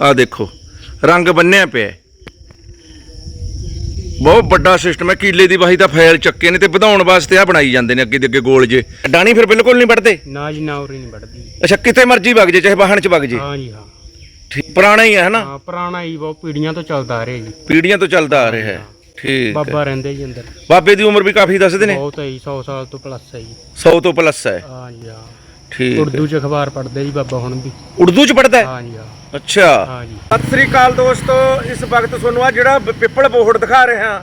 ਆ ਦੇਖੋ ਰੰਗ ਬੰਨਿਆ ਪਿਆ। ਬਹੁਤ ਵੱਡਾ ਸਿਸਟਮ ਹੈ ਕੀਲੇ ਦੀ ਵਾਹੀ ਦਾ ਫਾਇਲ ਚੱਕੇ ਨੇ ਤੇ ਵਧਾਉਣ ਵਾਸਤੇ ਆ ਬਣਾਈ ਜਾਂਦੇ ਨੇ ਅੱਗੇ ਦੇ ਅੱਗੇ ਗੋਲ ਜੇ। ਡਾਣੀ ਫਿਰ ਬਿਲਕੁਲ ਨਹੀਂ ਵੱਢਦੇ? ਨਾ ਜੀ ਨਾ ਉਰੀ ਨਹੀਂ ਵੱਢਦੀ। ਅੱਛਾ ਕਿਤੇ ਮਰਜ਼ੀ ਵਗ ਜੇ ਚਾਹੇ ਵਾਹਣ ਚ ਵਗ ਜੇ। ਹਾਂ ਜੀ ਹਾਂ। ਠੀਕ ਪੁਰਾਣਾ ਹੀ ਹੈ ਹਨਾ? ਹਾਂ ਪੁਰਾਣਾ ਹੀ ਬਹੁਤ ਪੀੜੀਆਂ ਤੋਂ ਚੱਲਦਾ ਆ ਰਿਹਾ ਜੀ। ਪੀੜ੍ਹੀਆਂ ਤੋਂ ਚੱਲਦਾ ਆ ਰਿਹਾ ਹੈ। ਠੀਕ। ਬਾਬਾ ਰਹਿੰਦੇ ਜੀ ਅੰਦਰ। ਬਾਬੇ ਦੀ ਉਮਰ ਵੀ ਕਾਫੀ ਦੱਸਦੇ ਨੇ? ਬਹੁਤ ਹੈ ਜੀ 100 ਸਾਲ ਤੋਂ ਪਲੱਸ ਹੈ ਜੀ। 100 ਤੋਂ ਪਲੱਸ ਹੈ। ਹਾਂ ਜੀ ਹਾਂ। ਠੀਕ। ਉਰਦੂ ਚ ਅਖਬਾਰ ਪੜ੍ਹਦੇ ਜੀ ਬਾਬਾ ਹੁਣ ਵੀ। ਉਰਦੂ ਚ ਪੜਦਾ ਹੈ? ਹਾਂ ਜੀ ਹਾਂ। ਅੱਛਾ। ਹਾਂ ਜੀ ਸਤਿ ਸ੍ਰੀ ਅਕਾਲ ਦੋਸਤੋ ਇਸ ਵਕਤ ਤੁਹਾਨੂੰ ਆ ਜਿਹੜਾ ਬ- ਪਿੱਪਲ ਬੋਹੜ ਦਿਖਾ ਰਿਹਾ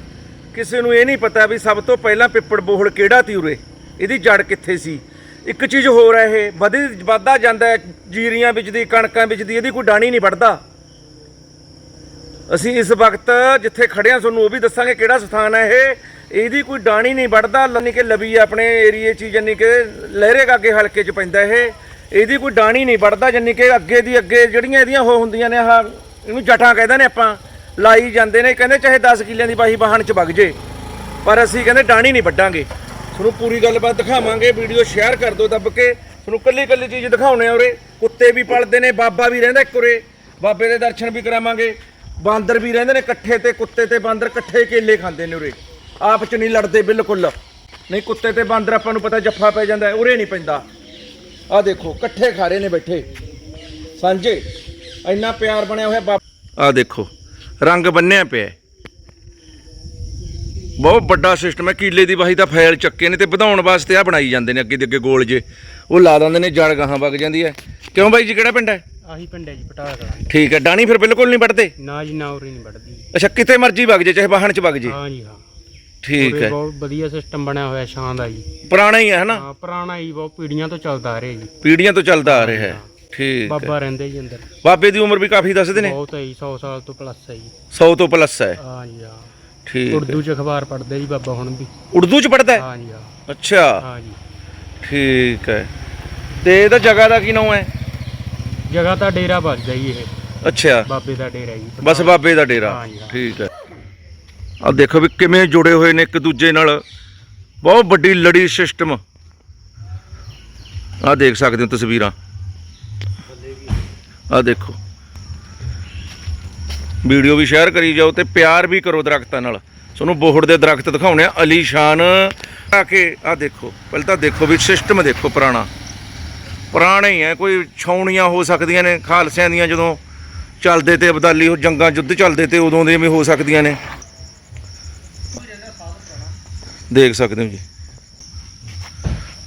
ਕਿਸੇ ਨੂੰ ਇਹ ਨਹੀਂ ਪਤਾ ਵੀ ਸਭ ਤੋਂ ਪਹਿਲਾਂ ਪਿੱਪਲ ਬੋਹੜ ਕਿਹੜਾ ਤੀ ਉਰੇ ਇਹਦੀ ਜੜ ਕਿੱਥੇ ਸੀ? ਇੱਕ ਚੀਜ਼ ਹੋਰ ਹੈ ਇਹ ਵਧੀ ਵੱਧਦਾ ਜਾਂਦਾ ਹੈ ਜੀਰੀਆਂ ਵਿੱਚ ਦੀ ਕਣਕਾਂ ਵਿੱਚ ਦੀ ਇਹਦੀ ਕੋਈ ਡਾਣੀ ਨਹੀਂ ਵੱਢਦਾ। ਅਸੀਂ ਇਸ ਵਕਤ ਜਿੱਥੇ ਖੜੇ ਹਾਂ ਤੁਹਾਨੂੰ ਉਹ ਵੀ ਦੱਸਾਂਗੇ ਕਿਹੜਾ ਸਥਾਨ ਹੈ ਇਹ। ਇਹਦੀ ਕੋਈ ਡਾਣੀ ਨਹੀਂ ਵੱਢਦਾ ਯਾਨੀ ਕਿ ਲਵੀ ਆਪਣੇ ਏਰੀਏ 'ਚ ਯਾਨੀ ਕਿ ਲਹਿਰੇ ਗਾਗੇ ਹਲਕੇ 'ਚ ਪੈਂਦਾ ਇਹ। ਇਹਦੀ ਕੋਈ ਡਾਣੀ ਨਹੀਂ ਵੱਢਦਾ, ਜਿੰਨੀ ਕਿ ਅੱਗੇ ਦੀ ਅੱਗੇ ਜਿਹੜੀਆਂ ਇਹਦੀਆਂ ਉਹ ਹੁੰਦੀਆਂ ਨੇ, ਆਹ ਇਹਨੂੰ ਜਟਾਂ ਕਹਿੰਦੇ ਨੇ ਆਪਾਂ, ਲਾਈ ਜਾਂਦੇ ਨੇ, ਕਹਿੰਦੇ ਚਾਹੇ 10 ਕਿੱਲਿਆਂ ਦੀ ਬਾਹੀ ਵਾਹਣ 'ਚ ਵਗ ਜੇ, ਪਰ ਅਸੀਂ ਕਹਿੰਦੇ ਡਾਣੀ ਨਹੀਂ ਵੱਢਾਂਗੇ। ਤੁਹਾਨੂੰ ਪੂਰੀ ਗੱਲਬਾਤ ਦਿਖਾਵਾਂਗੇ, ਵੀਡੀਓ ਸ਼ੇਅਰ ਕਰ ਦਿਓ ਦੱਬ ਕੇ, ਤੁਹਾਨੂੰ ਕੱਲੀ ਕੱਲੀ ਚੀਜ਼ ਦਿਖਾਉਣੇ ਆ ਉਰੇ, ਕੁੱਤੇ ਵੀ ਪਲਦੇ ਨੇ, ਬਾਬਾ ਵੀ ਰਹਿੰਦਾ ਇੱਕ ਉਰੇ, ਬਾਬੇ ਦੇ ਦਰਸ਼ਨ ਵੀ ਕਰਾਵਾਂਗੇ, ਬਾਂਦਰ ਵੀ ਰਹਿੰਦੇ ਨੇ ਇਕੱਠੇ ਤੇ, ਕੁੱਤੇ ਤੇ ਬਾਂਦਰ ਇਕੱਠੇ ਕੇਲੇ ਖਾਂਦੇ ਨੇ ਉਰੇ, ਆਪ ਚ ਨਹੀਂ ਲੜਦੇ ਬਿਲਕੁਲ, ਨਹੀਂ ਕੁੱਤੇ ਤੇ ਬਾਂਦਰ ਆਪਾਂ ਨੂੰ ਪਤਾ ਜੱਫਾ ਪੈ ਜਾਂਦਾ, ਉਰੇ ਨਹੀਂ ਪੈਂਦਾ। ਆ ਦੇਖੋ ਇਕੱਠੇ ਖਾ ਰਹੇ ਨੇ ਬੈਠੇ। ਸਾਂਝੇ ਇੰਨਾ ਪਿਆਰ ਬਣਿਆ ਹੋਇਆ ਬਾਬਾ ਆ ਦੇਖੋ ਰੰਗ ਬੰਨਿਆ ਪਿਆ। ਬਹੁਤ ਵੱਡਾ ਸਿਸਟਮ ਹੈ ਕੀਲੇ ਦੀ ਵਾਹੀ ਦਾ ਫਾਇਲ ਚੱਕੇ ਨੇ ਤੇ ਵਧਾਉਣ ਵਾਸਤੇ ਆ ਬਣਾਈ ਜਾਂਦੇ ਨੇ ਅੱਗੇ ਦੇ ਅੱਗੇ ਗੋਲ ਜੇ। ਉਹ ਲਾ ਦਿੰਦੇ ਨੇ ਜੜ ਗਾਹਾਂ ਵਗ ਜਾਂਦੀ ਹੈ। ਕਿਉਂ ਬਾਈ ਜੀ ਕਿਹੜਾ ਪਿੰਡ ਹੈ? ਆਹੀ ਪਿੰਡ ਹੈ ਜੀ ਪਟਾਲਾ ਕਲਾਂ ਠੀਕ ਹੈ ਡਾਣੀ ਫਿਰ ਬਿਲਕੁਲ ਨਹੀਂ ਵੱਢਦੇ? ਨਾ ਜੀ ਨਾ ਉਰੀ ਨਹੀਂ ਵੱਢਦੀ। ਅੱਛਾ ਕਿਤੇ ਮਰਜ਼ੀ ਵਗ ਜੇ ਚਾਹੇ ਵਾਹਣ ਚ ਵਗ ਜੇ। ਹਾਂ ਜੀ ਹਾਂ। ਠੀਕ ਉਰੇ ਹੈ। ਬਹੁਤ ਵਧੀਆ ਸਿਸਟਮ ਬਣਿਆ ਹੋਇਆ ਸ਼ਾਨ ਦਾ ਜੀ। ਪੁਰਾਣਾ ਹੀ ਹੈ ਹਨਾ? ਹਾਂ ਪੁਰਾਣਾ ਹੀ ਬਹੁਤ ਪੀੜੀਆਂ ਤੋਂ ਚੱਲਦਾ ਆ ਰਿਹਾ ਜੀ। ਪੀੜ੍ਹੀਆਂ ਤੋਂ ਚੱਲਦਾ ਆ ਰਿਹਾ ਹੈ। ਠੀਕ ਹੈ। ਬਾਬਾ ਰਹਿੰਦੇ ਜੀ ਅੰਦਰ। ਬਾਬੇ ਦੀ ਉਮਰ ਵੀ ਕਾਫੀ ਦੱਸਦੇ ਨੇ? ਬਹੁਤ ਹੈ ਜੀ 100 ਸਾਲ ਤੋਂ ਪਲੱਸ ਹੈ ਜੀ। 100 ਤੋਂ ਪਲੱਸ ਹੈ। ਹਾਂ ਜੀ ਹਾਂ। ਠੀਕ ਹੈ। ਉਰਦੂ ਚ ਅਖਬਾਰ ਪੜ੍ਹਦੇ ਜੀ ਬਾਬਾ ਹੁਣ ਵੀ। ਉਰਦੂ ਚ ਪੜਦਾ ਹੈ? ਹਾਂ ਜੀ ਹਾਂ। ਅੱਛਾ। ਹਾਂ ਜੀ। ਠੀਕ ਹੈ। ਤੇ ਇਹਦਾ ਜਗ੍ਹਾ ਦਾ ਕੀ ਨਾਮ ਹੈ? ਜਗ੍ਹਾ ਤਾਂ ਡੇਰਾ ਵੱਜਦਾ ਜੀ ਇਹ। ਅੱਛਾ। ਬਾਬੇ ਦਾ ਡੇਰਾ ਜੀ। ਬਸ ਬਾਬੇ ਦਾ ਡੇਰਾ। ਹਾਂ ਜੀ, ਹਾਂ। ਠੀਕ ਹੈ। ਆ ਦੇਖੋ ਵੀ ਕਿਵੇਂ ਜੁੜੇ ਹੋਏ ਨੇ ਇੱਕ ਦੂਜੇ ਨਾਲ। ਬਹੁਤ ਵੱਡੀ ਲੜੀ ਸਿਸਟਮ ਆ ਦੇਖ ਸਕਦੇ ਹੋ ਤਸਵੀਰਾਂ। ਆ ਦੇਖੋ। ਵੀਡੀਓ ਵੀ ਸ਼ੇਅਰ ਕਰੀ ਜਾਓ ਤੇ ਪਿਆਰ ਵੀ ਕਰੋ ਦਰਖਤਾਂ ਨਾਲ। ਤੁਹਾਨੂੰ ਬੋਹੜ ਦੇ ਦਰਖਤ ਦਿਖਾਉਣੇ ਆ। ਅਲੀਸ਼ਾਨ ਆ ਕੇ ਆ ਦੇਖੋ। ਪਹਿਲਾਂ ਤਾਂ ਦੇਖੋ ਵੀ ਸਿਸਟਮ ਦੇਖੋ ਪੁਰਾਣਾ। ਪੁਰਾਣਾ ਹੀ ਹੈ ਕੋਈ ਛਾਉਣੀਆਂ ਹੋ ਸਕਦੀਆਂ ਨੇ, ਖਾਲਸਿਆਂ ਦੀਆਂ ਜਦੋਂ ਚੱਲਦੇ ਤੇ ਅਬਦਾਲੀ ਉਹ ਜੰਗਾਂ ਯੁੱਧ ਚੱਲਦੇ ਤੇ ਉਦੋਂ ਦੇ ਵੀ ਹੋ ਸਕਦੀਆਂ ਨੇ। ਦੇਖ ਸਕਦੇ ਹੋ ਜੀ।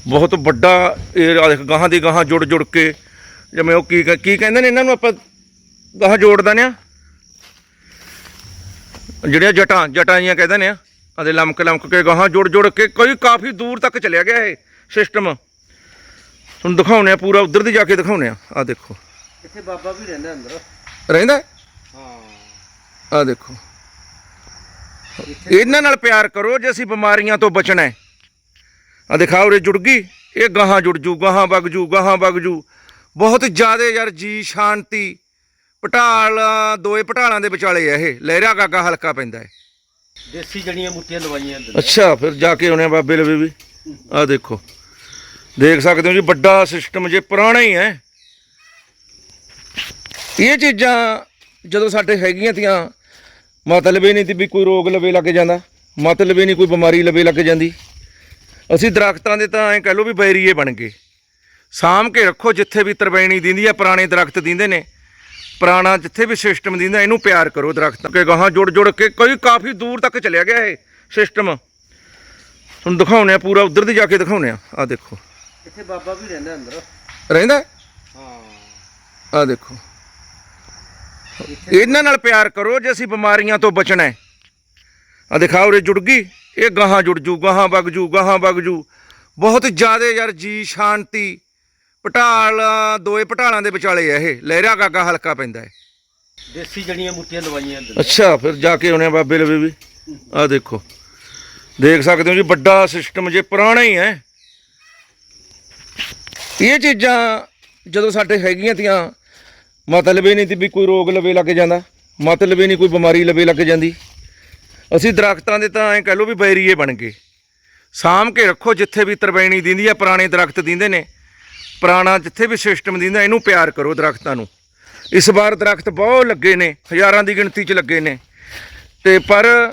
ਬਹੁਤ ਵੱਡਾ ਇਹ ਆ ਦੇਖ ਗਾਹਾਂ ਦੀ ਗਾਹਾਂ ਜੁੜ ਜੁੜ ਕੇ ਜਿਵੇਂ ਉਹ ਕੀ ਕ- ਕਹਿੰਦੇ ਨੇ ਇਹਨਾਂ ਨੂੰ ਆਪਾਂ ਗਾਹਾਂ ਜੋੜ ਦਿੰਦੇ ਆ। ਜਿਹੜੀਆਂ ਜਟਾਂ ਜਟਾਂ ਜੀਆਂ ਕਹਿੰਦੇ ਨੇ ਆ ਆਦੇ ਲਮਕ ਲਮਕ ਕੇ ਗਾਹਾਂ ਜੁੜ ਜੁੜ ਕੇ ਕੋਈ ਕਾਫੀ ਦੂਰ ਤੱਕ ਚਲਿਆ ਗਿਆ ਇਹ ਸਿਸਟਮ ਤੁਹਾਨੂੰ ਦਿਖਾਉਣੇ ਆ ਪੂਰਾ ਉਧਰ ਦੀ ਜਾ ਕੇ ਦਿਖਾਉਣੇ ਆ। ਆ ਦੇਖੋ। ਇੱਥੇ ਬਾਬਾ ਵੀ ਰਹਿੰਦਾ ਅੰਦਰ। ਰਹਿੰਦਾ? ਹਾਂ। ਆ ਦੇਖੋ। ਇਹਨਾਂ ਨਾਲ ਪਿਆਰ ਕਰੋ ਜੇ ਅਸੀਂ ਬਿਮਾਰੀਆਂ ਤੋਂ ਬਚਣਾ ਹੈ। ਆ ਦਿਖਾਓ ਰੇ ਜੁੜ ਗਈ। ਇਹ ਗਾਹਾਂ ਜੁੜ ਜੂ ਗਾਹਾਂ ਵਗ ਜੂ ਗਾਹਾਂ ਵਗ ਜੂ। ਬਹੁਤ ਜ਼ਿਆਦਾ ਯਾਰ ਜੀ ਸ਼ਾਂਤੀ। ਪਟਾਲ ਦੋਏ ਪਟਾਲਾਂ ਦੇ ਵਿਚਾਲੇ ਆ ਇਹ। ਲਹਿਰਾ ਗਾਗਾ ਹਲਕਾ ਪੈਂਦਾ ਹੈ। ਦੇਸੀ ਜੜੀਆਂ ਬੂਟੀਆਂ ਲਵਾਈਆਂ ਅੱਛਾ ਫਿਰ ਜਾ ਕੇ ਆਉਣੇ ਬਾਬੇ ਲਵੇ ਵੀ। ਆ ਦੇਖੋ। ਦੇਖ ਸਕਦੇ ਹੋ ਜੀ ਵੱਡਾ ਸਿਸਟਮ ਜੇ ਪੁਰਾਣਾ ਹੀ ਹੈ। ਇਹ ਚੀਜ਼ਾਂ ਜਦੋਂ ਸਾਡੇ ਹੈਗੀਆਂ ਤੀਆਂ ਮਤਲਬ ਇਹ ਨਹੀਂ ਤੀ ਵੀ ਕੋਈ ਰੋਗ ਲਵੇ ਲੱਗ ਜਾਂਦਾ ਮਤਲਬ ਇਹ ਨਹੀਂ ਕੋਈ ਬਿਮਾਰੀ ਲਵੇ ਲੱਗ ਜਾਂਦੀ। ਅਸੀਂ ਦਰਖਤਾਂ ਦੇ ਤਾਂ ਐਂ ਕਹਿ ਲਓ ਵੀ ਬੈਰੀਏ ਬਣ ਗਏ। ਸਾਂਭ ਕੇ ਰੱਖੋ ਜਿੱਥੇ ਵੀ ਤਰਵੈਣੀ ਦਿੰਦੀ ਆ ਪੁਰਾਣੇ ਦਰਖਤ ਦਿੰਦੇ ਨੇ। ਪੁਰਾਣਾ ਜਿੱਥੇ ਵੀ ਸਿਸਟਮ ਦਿੰਦਾ ਇਹਨੂੰ ਪਿਆਰ ਕਰੋ ਦਰਖਤਾਂ ਕੇ ਗਾਹਾਂ ਜੁੜ ਜੁੜ ਕੇ ਕੋਈ ਕਾਫੀ ਦੂਰ ਤੱਕ ਚਲਿਆ ਗਿਆ ਇਹ ਸਿਸਟਮ। ਤੁਹਾਨੂੰ ਦਿਖਾਉਣੇ ਆ ਪੂਰਾ ਉਧਰ ਦੀ ਜਾ ਕੇ ਦਿਖਾਉਣੇ ਆ। ਆ ਦੇਖੋ। ਇੱਥੇ ਬਾਬਾ ਵੀ ਰਹਿੰਦਾ ਅੰਦਰ। ਰਹਿੰਦਾ? ਹਾਂ। ਆ ਦੇਖੋ। ਇਹਨਾਂ ਨਾਲ ਪਿਆਰ ਕਰੋ ਜੇ ਅਸੀਂ ਬਿਮਾਰੀਆਂ ਤੋਂ ਬਚਣਾ ਹੈ। ਆ ਦਿਖਾਓ ਰੇ ਜੁੜ ਗਈ। ਇਹ ਗਾਹਾਂ ਜੁੜ ਜੂ ਗਾਹਾਂ ਵਗ ਜੂ ਗਾਹਾਂ ਵਗ ਜੂ। ਬਹੁਤ ਜ਼ਿਆਦਾ ਯਾਰ ਜੀ ਸ਼ਾਂਤੀ। ਪਟਾਲ ਦੋਏ ਪਟਾਲਾਂ ਦੇ ਵਿਚਾਲੇ ਆ ਇਹ। ਲਹਿਰਾ ਗਾਗਾ ਹਲਕਾ ਪੈਂਦਾ ਹੈ। ਦੇਸੀ ਜੜੀਆਂ ਬੂਟੀਆਂ ਲਵਾਈਆਂ ਅੰਦਰ ਅੱਛਾ ਫਿਰ ਜਾ ਕੇ ਆਉਣੇ ਬਾਬੇ ਲਵੇ ਵੀ। ਆ ਦੇਖੋ। ਦੇਖ ਸਕਦੇ ਹੋ ਜੀ ਵੱਡਾ ਸਿਸਟਮ ਜੇ ਪੁਰਾਣਾ ਹੀ ਹੈ। ਇਹ ਚੀਜ਼ਾਂ ਜਦੋਂ ਸਾਡੇ ਹੈਗੀਆਂ ਤੀਆਂ ਮਤਲਬ ਇਹ ਨਹੀਂ ਤੀ ਵੀ ਕੋਈ ਰੋਗ ਲਵੇ ਲੱਗ ਜਾਂਦਾ, ਮਤਲਬ ਇਹ ਨਹੀਂ ਕੋਈ ਬਿਮਾਰੀ ਲਵੇ ਲੱਗ ਜਾਂਦੀ। ਅਸੀਂ ਦਰਖਤਾਂ ਦੇ ਤਾਂ ਐਂ ਕਹਿ ਲਓ ਵੀ ਬੈਰੀਏ ਬਣ ਗਏ। ਸਾਂਭ ਕੇ ਰੱਖੋ ਜਿੱਥੇ ਵੀ ਤਰਵੈਣੀ ਦਿੰਦੀ ਆ, ਪੁਰਾਣੇ ਦਰਖਤ ਦਿੰਦੇ ਨੇ। ਪੁਰਾਣਾ ਜਿੱਥੇ ਵੀ ਸਿਸਟਮ ਦਿੰਦਾ, ਇਹਨੂੰ ਪਿਆਰ ਕਰੋ ਦਰਖਤਾਂ ਨੂੰ। ਇਸ ਵਾਰ ਦਰਖਤ ਬਹੁਤ ਲੱਗੇ ਨੇ, ਹਜ਼ਾਰਾਂ ਦੀ ਗਿਣਤੀ 'ਚ ਲੱਗੇ ਨੇ। ਤੇ ਪਰ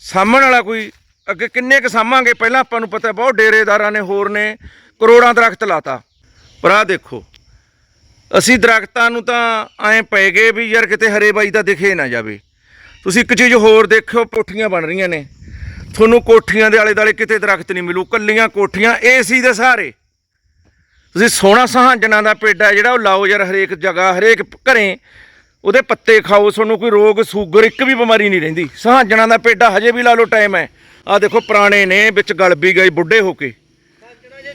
ਸਾਹਮਣ ਵਾਲਾ ਕੋਈ, ਅੱਗੇ ਕਿੰਨੇ ਕ ਸਾਂਭਾਂਗੇ? ਪਹਿਲਾਂ ਆਪਾਂ ਨੂੰ ਪਤਾ, ਬਹੁਤ ਡੇਰੇਦਾਰਾਂ ਨੇ, ਹੋਰ ਨੇ ਕਰੋੜਾਂ ਦਰਖਤ ਲਾਤਾ। ਪਰ ਆਹ ਦੇਖੋ ਅਸੀਂ ਦਰਖਤਾਂ ਨੂੰ ਤਾਂ ਐਂ ਪੈ ਗਏ ਵੀ ਯਾਰ ਕਿਤੇ ਹਰੇ ਬਾਈ ਤਾਂ ਦਿਖੇ ਨਾ ਜਾਵੇ। ਤੁਸੀਂ ਇੱਕ ਚੀਜ਼ ਹੋਰ ਦੇਖਿਓ ਕੋਠੀਆਂ ਬਣ ਰਹੀਆਂ ਨੇ। ਤੁਹਾਨੂੰ ਕੋਠੀਆਂ ਦੇ ਆਲੇ ਦਾਲੇ ਕਿਤੇ ਦਰਖਤ ਨਹੀਂ ਮਿਲੂ ਕੱਲੀਆਂ ਕੋਠੀਆਂ ਏਸੀ ਦੇ ਸਹਾਰੇ। ਤੁਸੀਂ ਸੋਹਣਾ ਸਹਾਂਜਣਾ ਦਾ ਪੇਡਾ ਜਿਹੜਾ ਉਹ ਲਾਓ ਯਾਰ ਹਰੇਕ ਜਗ੍ਹਾ ਹਰੇਕ ਘਰੇ। ਉਹਦੇ ਪੱਤੇ ਖਾਓ ਤੁਹਾਨੂੰ ਕੋਈ ਰੋਗ ਸ਼ੂਗਰ ਇੱਕ ਵੀ ਬਿਮਾਰੀ ਨਹੀਂ ਰਹਿੰਦੀ। ਸਹਾਂਜਣਾ ਦਾ ਪੇਡਾ ਹਜੇ ਵੀ ਲਾ ਲਓ ਟਾਈਮ ਹੈ। ਆ ਦੇਖੋ ਪੁਰਾਣੇ ਨੇ ਵਿੱਚ ਗਲ ਵੀ ਗਏ ਬੁੱਢੇ ਹੋ ਕੇ।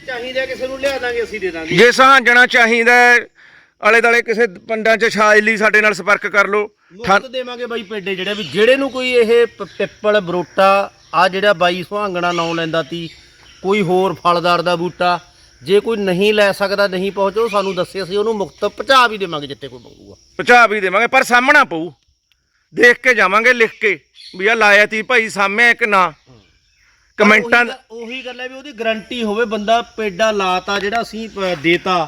ਚਾਹੀਦਾ ਕਿਸੇ ਨੂੰ ਲਿਆ ਦਾਂਗੇ ਅਸੀਂ ਦੇ ਦਾਂਗੇ। ਜੇ ਸਹਾਂਜਣਾ ਚਾਹੀਦਾ ਆਲੇ ਦਾਲੇ ਕਿਸੇ ਪਿੰਡਾਂ 'ਚ ਛਾਜ ਲਈ ਸਾਡੇ ਨਾਲ ਸੰਪਰਕ ਕਰ ਲਓ। ਮੁਫਤ ਦੇਵਾਂਗੇ ਬਾਈ ਪੇਡੇ ਜਿਹੜੇ ਵੀ ਜਿਹੜੇ ਨੂੰ ਕੋਈ ਇਹ ਪ- ਪਿੱਪਲ ਬਰੋਟਾ ਆ ਜਿਹੜਾ ਬਾਈ ਸੁਹਾਂਗਣਾ ਨਾਂ ਲੈਂਦਾ ਤੀ ਕੋਈ ਹੋਰ ਫਲਦਾਰ ਦਾ ਬੂਟਾ ਜੇ ਕੋਈ ਨਹੀਂ ਲੈ ਸਕਦਾ ਨਹੀਂ ਪਹੁੰਚੋ ਸਾਨੂੰ ਦੱਸੇ ਅਸੀਂ ਉਹਨੂੰ ਮੁਫਤ ਪਹੁੰਚਾ ਵੀ ਦੇਵਾਂਗੇ ਜਿੱਤੇ ਕੋਈ ਮੰਗੂਗਾ। ਪਹੁੰਚਾ ਵੀ ਦੇਵਾਂਗੇ ਪਰ ਸਾਹਮਣਾ ਪਊ। ਦੇਖ ਕੇ ਜਾਵਾਂਗੇ ਲਿਖ ਕੇ ਵੀ ਆ ਲਾਇਆ ਤੀ ਭਾਈ ਸਾਹਮਣੇ ਕਿ ਨਾ। ਕਮੈਂਟਾਂ ਉਹੀ ਗੱਲ- ਹੈ ਵੀ ਉਹਦੀ ਗਾਰੰਟੀ ਹੋਵੇ ਬੰਦਾ ਪੇਡਾ ਲਾਤਾ ਜਿਹੜਾ ਅਸੀਂ ਦੇਤਾ।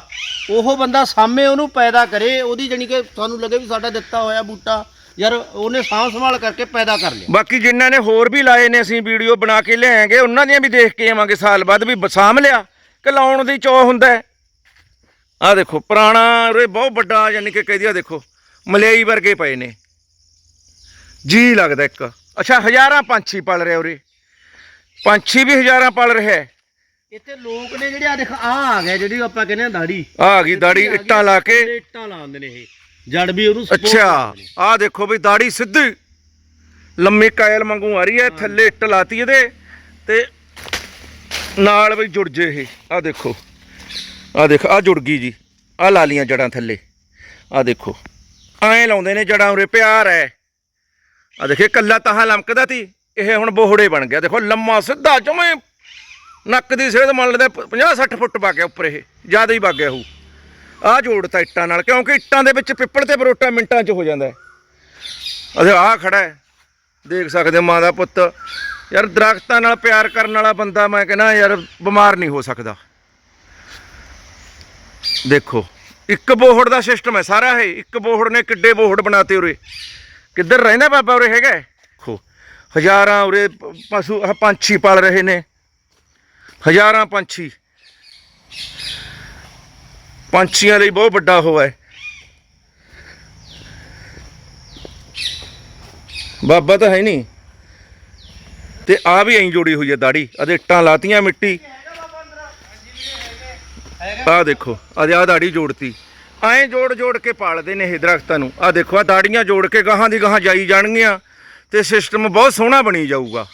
ਉਹ ਬੰਦਾ ਸਾਹਮਣੇ ਉਹਨੂੰ ਪੈਦਾ ਕਰੇ ਉਹਦੀ ਜਾਣੀ ਕਿ ਸਾਨੂੰ ਲੱਗੇ ਵੀ ਸਾਡਾ ਦਿੱਤਾ ਹੋਇਆ ਬੂਟਾ ਯਾਰ ਉਹਨੇ ਸਾਂਭ ਸੰਭਾਲ ਕਰਕੇ ਪੈਦਾ ਕਰ ਲਿਆ। ਬਾਕੀ ਜਿਨ੍ਹਾਂ ਨੇ ਹੋਰ ਵੀ ਲਾਏ ਨੇ ਅਸੀਂ ਵੀਡੀਓ ਬਣਾ ਕੇ ਲਿਆਏਗੇ ਉਹਨਾਂ ਦੀਆਂ ਵੀ ਦੇਖ ਕੇ ਆਵਾਂਗੇ ਸਾਲ ਬਾਅਦ ਵੀ ਬਸਾਮ ਲਿਆ। ਕਿ ਲਾਉਣ ਦੀ ਚੋ ਹੁੰਦਾ ਆ ਦੇਖੋ ਪੁਰਾਣਾ ਉਰੇ ਬਹੁਤ ਵੱਡਾ ਯਾਨੀ ਕਿ ਕਹਿ ਦਿਆ ਦੇਖੋ ਮਲਿਆਈ ਵਰਗੇ ਪਏ ਨੇ। ਜੀ ਲੱਗਦਾ ਇੱਕ। ਅੱਛਾ ਹਜ਼ਾਰਾਂ ਪੰਛੀ ਪਲ ਰਿਹਾ ਉਰੇ। ਪੰਛੀ ਵੀ ਹਜ਼ਾਰਾਂ ਪਲ ਰਿਹਾ ਹੈ। ਇੱਥੇ ਲੋਕ ਨੇ ਜਿਹੜੇ ਆ ਦੇਖ ਆ ਆ ਗਿਆ ਜਿਹੜੀ ਆਪਾਂ ਕਹਿੰਦੇ ਆ ਦਾੜੀ। ਆ ਗਈ ਦਾੜੀ ਇੱਟਾਂ ਲਾ ਕੇ। ਇੱਟਾਂ ਲਾਉਂਦੇ ਨੇ ਇਹ। ਜੜ ਵੀ ਉਹਨੂੰ ਅੱਛਾ। ਆਹ ਦੇਖੋ ਵੀ ਦਾੜੀ ਸਿੱਧੀ ਲੰਮੀ ਕਾਇਲ ਵਾਂਗੂ ਆ ਰਹੀ ਹੈ ਥੱਲੇ ਇੱਟ ਲਾਤੀ ਇਹਦੇ ਤੇ ਨਾਲ ਵੀ ਜੁੜ ਜੇ ਇਹ। ਆਹ ਦੇਖੋ ਆਹ ਦੇਖ ਆਹ ਜੁੜ ਗਈ ਜੀ। ਆਹ ਲਾ ਲੀਆਂ ਜੜਾਂ ਥੱਲੇ। ਆਹ ਦੇਖੋ ਐਂ ਲਾਉਂਦੇ ਨੇ ਜੜਾਂ ਉਰੇ ਪਿਆਰ ਹੈ। ਆਹ ਦੇਖੇ ਕੱਲਾ ਤਾਹਾਂ ਲਮਕਦਾ ਤੀ। ਇਹ ਹੁਣ ਬੋਹੜੇ ਬਣ ਗਿਆ। ਦੇਖੋ, ਲੰਮਾ ਸਿੱਧਾ ਜਮੇ ਨੱਕ ਦੀ ਸਿਹਤ ਮੰਨ ਲੈਂਦੇ 50 60 ਫੁੱਟ ਪਾ ਗਿਆ ਉੱਪਰ ਇਹ, ਜ਼ਿਆਦਾ ਹੀ ਵਗ ਗਿਆ ਹੋਊ ਆਹ ਜੋੜਤਾ ਇੱਟਾਂ ਨਾਲ, ਕਿਉਂਕਿ ਇੱਟਾਂ ਦੇ ਵਿੱਚ ਪਿੱਪਲ ਤੇ ਬਰੋਟਾ ਮਿੰਟਾਂ 'ਚ ਹੋ ਜਾਂਦਾ ਹੈ। ਅਦੇ ਆਹ ਖੜਾ ਹੈ। ਦੇਖ ਸਕਦੇ ਮਾਂ ਦਾ ਪੁੱਤ। ਯਾਰ, ਦਰਖਤਾਂ ਨਾਲ ਪਿਆਰ ਕਰਨ ਵਾਲਾ ਬੰਦਾ ਮੈਂ ਕਹਿੰਦਾ, ਯਾਰ, ਬਿਮਾਰ ਨਹੀਂ ਹੋ ਸਕਦਾ। ਦੇਖੋ, ਇੱਕ ਬੋਹੜ ਦਾ ਸਿਸਟਮ ਹੈ ਸਾਰਾ ਇਹ। ਇੱਕ ਬੋਹੜ ਨੇ ਕਿੱਡੇ ਬੋਹੜ ਬਣਾਤੇ ਉਰੇ। ਕਿੱਧਰ ਰਹਿੰਦਾ ਬਾਬਾ ਉਰੇ ਹੈਗਾ ਹਜ਼ਾਰਾਂ ਉਰੇ ਪ- ਪਸ਼ੂ, ਆਹ ਪੰਛੀ ਪਾਲ ਰਹੇ ਨੇ। ਹਜ਼ਾਰਾਂ ਪੰਛੀ। ਪੰਛੀਆਂ ਲਈ ਬਹੁਤ ਵੱਡਾ ਉਹ ਹੈ। ਬਾਬਾ ਤਾਂ ਹੈ ਨਹੀਂ। ਤੇ ਆ ਵੀ ਐਂ ਜੋੜੀ ਹੋਈ ਹੈ ਦਾੜੀ। ਅਦੇ ਇੱਟਾਂ ਲਾਤੀਆਂ ਮਿੱਟੀ। ਆ ਦੇਖੋ ਅਦੇ ਆ ਦਾੜੀ ਜੋੜਤੀ। ਐਂ ਜੋੜ ਜੋੜ ਕੇ ਪਾਲਦੇ ਨੇ ਇਹ ਦਰਖਤਾਂ ਨੂੰ। ਆ ਦੇਖੋ ਆ ਦਾੜੀਆਂ ਜੋੜ ਕੇ ਗਾਹਾਂ ਦੀ ਗਾਹਾਂ ਜਾਈ ਜਾਣਗੀਆਂ। ਤੇ ਸਿਸਟਮ ਬਹੁਤ ਸੋਹਣਾ ਬਣੀ ਜਾਊਗਾ।